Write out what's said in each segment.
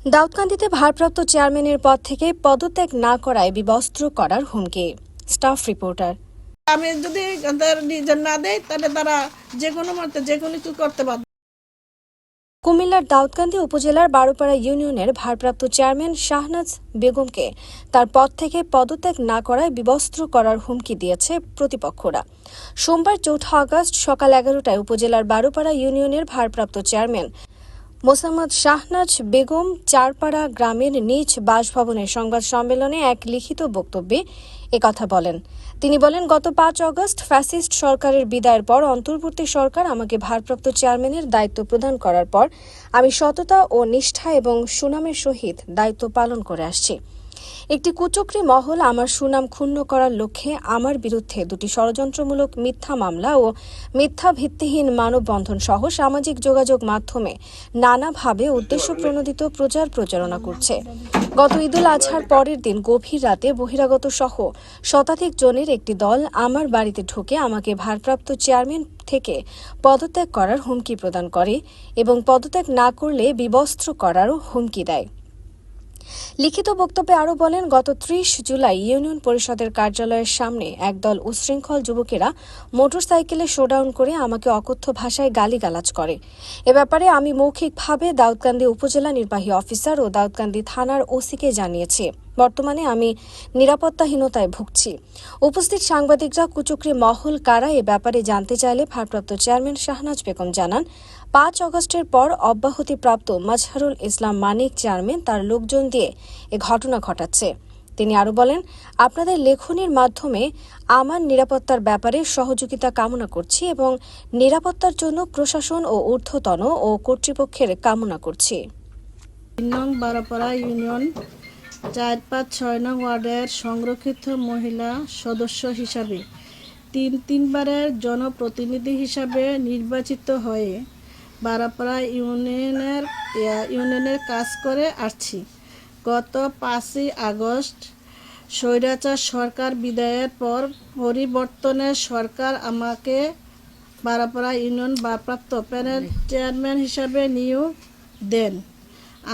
দাউদকান্দিতে ভারপ্রাপ্ত চেয়ারম্যানের পদ থেকে পদত্যাগ না করায় বিবস্ত্র করার হুমকি। Staff reporter. আমি যদি না দেয় তাহলে তারা যে কোনো মতে যে কোনো কিছু করতে পারবে কুমিল্লার দাউদকান্দি উপজেলার বারোপাড়া ইউনিয়নের ভারপ্রাপ্ত চেয়ারম্যান শাহনাজ বেগমকে তার পদ থেকে পদত্যাগ না করায় বিবস্ত্র করার হুমকি দিয়েছে প্রতিপক্ষরা। সোমবার চৌঠা আগস্ট সকাল এগারোটায় উপজেলার বারোপাড়া ইউনিয়নের ভারপ্রাপ্ত চেয়ারম্যান মোসাম্মদ শাহনাজ বেগম চারপাড়া গ্রামের নিজ বাসভবনের সংবাদ সম্মেলনে এক লিখিত বক্তব্যে একথা বলেন। তিনি বলেন, গত পাঁচ অগস্ট ফ্যাসিস্ট সরকারের বিদায়ের পর অন্তর্বর্তী সরকার আমাকে ভারপ্রাপ্ত চেয়ারম্যানের দায়িত্ব প্রদান করার পর আমি সততা ও নিষ্ঠা এবং সুনামের সহিত দায়িত্ব পালন করে আসছি। একটি কুচক্রী মহল আমার সুনাম ক্ষুণ্ণ করার লক্ষ্যে আমার বিরুদ্ধে দুটি ষড়যন্ত্রমূলক মিথ্যা মামলা ও মিথ্যা ভিত্তিহীন মানববন্ধন সহ সামাজিক যোগাযোগ মাধ্যমে নানাভাবে উদ্দেশ্য প্রণোদিত প্রচার প্রচারণা করছে। গত ঈদুল আজহার পরের দিন গভীর রাতে বহিরাগত সহ শতাধিক জনের একটি দল আমার বাড়িতে ঢুকে আমাকে ভারপ্রাপ্ত চেয়ারম্যান থেকে পদত্যাগ করার হুমকি প্রদান করে এবং পদত্যাগ না করলে বিবস্ত্র করারও হুমকি দেয়। লিখিত বক্তব্যে আরও বলেন, গত ত্রিশ জুলাই ইউনিয়ন পরিষদের কার্যালয়ের সামনে একদল উশৃঙ্খল যুবকেরা মোটরসাইকেলে শোডাউন করে আমাকে অকথ্য ভাষায় গালিগালাজ করে। এ ব্যাপারে আমি মৌখিকভাবে দাউদকান্দি উপজেলা নির্বাহী অফিসার ও দাউদকান্দি থানার ওসিকে জানিয়েছি। বর্তমানে আমি নিরাপত্তাহীনতায় ভুগছি। উপস্থিত সাংবাদিকরা কুচক্রি মহল কারা এ ব্যাপারে জানতে চাইলে ভারপ্রাপ্ত চেয়ারম্যান শাহনাজ বেগম জানান, পাঁচ অগস্টের পর অব্যাহতিপ্রাপ্ত মাজহারুল ইসলাম মানিক চেয়ারম্যান তার লোকজন দিয়ে এ ঘটনা ঘটাচ্ছে। তিনি আরও বলেন, আপনাদের লেখনির মাধ্যমে আমার নিরাপত্তার ব্যাপারে সহযোগিতা কামনা করছি এবং নিরাপত্তার জন্য প্রশাসন ও ঊর্ধ্বতন ও কর্তৃপক্ষের কামনা করছি। ইউনিয়ন চার পাঁচ ছয় নং ওয়ার্ডের সংরক্ষিত মহিলা সদস্য হিসাবে তিন তিনবারের জনপ্রতিনিধি হিসাবে নির্বাচিত হয়ে বারাপাড়া ইউনিয়নের ইউনিয়নের কাজ করে আসছি। গত পাঁচই আগস্ট স্বৈরাচার সরকার বিদায়ের পর পরিবর্তনের সরকার আমাকে বারাপাড়া ইউনিয়ন ভারপ্রাপ্ত প্যানেল চেয়ারম্যান হিসাবে নিয়োগ দেন।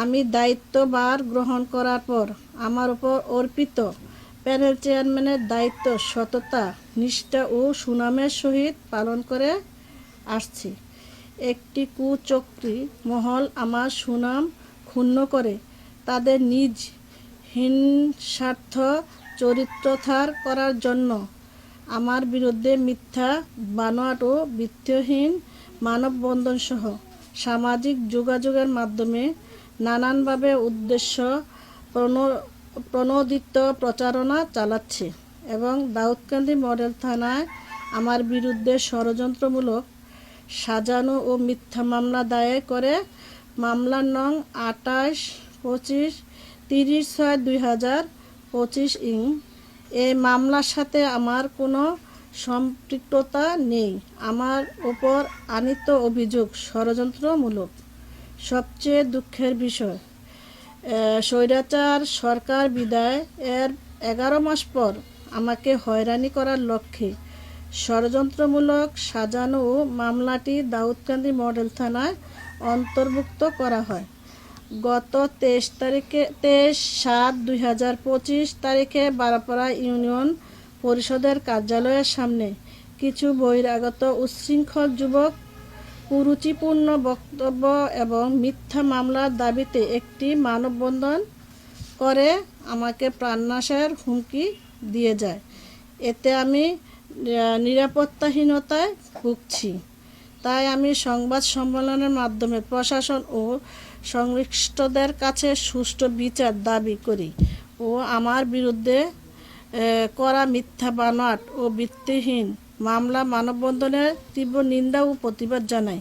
আমি দায়িত্বভার গ্রহণ করার পর আমার উপর অর্পিত প্যানেল চেয়ারম্যানের দায়িত্ব, সততা, নিষ্ঠা ও সুনামের সহিত পালন করে আসছি। একটি কুচক্রী মহল আমার সুনাম ক্ষুণ্ণ করে তাদের নিজ হিংসার্থ চরিত্রধার করার জন্য। আমার বিরুদ্ধে মিথ্যা, বানোয়াট ও ভিত্তিহীন মানববন্ধন সহ সামাজিক যোগাযোগের মাধ্যমে নানানভাবে উদ্দেশ্য প্রণ- প্রণোদিত প্রচারণা চালাচ্ছে এবং দাউদকান্দি মডেল থানায় আমার বিরুদ্ধে ষড়যন্ত্রমূলক সাজানো ও মিথ্যা মামলা দায়ের করে মামলার নং আটাশ পঁচিশ, তিরিশ ছয় দুই হাজার পঁচিশ ইং। এই মামলার সাথে আমার কোনো সম্পৃক্ততা নেই। আমার ওপর আনিত অভিযোগ ষড়যন্ত্রমূলক। সবচেয়ে দুঃখের বিষয় স্বৈরাচার সরকার বিদায় এর এগারো মাস পর আমাকে হয়রানি করার লক্ষ্যে ষড়যন্ত্রমূলক সাজানো মামলাটি দাউদকান্দি মডেল থানায় অন্তর্ভুক্ত করা হয়। গত তেইশ তারিখে, তেইশ সাত দুই হাজার পঁচিশ তারিখে বারাপাড়া ইউনিয়ন পরিষদের কার্যালয়ের সামনে কিছু বহিরাগত উচ্ছৃঙ্খল যুবক কুরুচিপূর্ণ বক্তব্য এবং মিথ্যা মামলার দাবিতে একটি মানববন্ধন করে আমাকে প্রাণনাশের হুমকি দিয়ে যায়। এতে আমি নিরাপত্তাহীনতায় ভুগছি। তাই আমি সংবাদ সম্মেলনের মাধ্যমে প্রশাসন ও সংশ্লিষ্টদের কাছে সুষ্ঠু বিচার দাবি করি ও আমার বিরুদ্ধে করা মিথ্যা বানোয়াট ও বৃত্তিহীন মামলা মানববন্ধনের তীব্র নিন্দা ও প্রতিবাদ জানাই।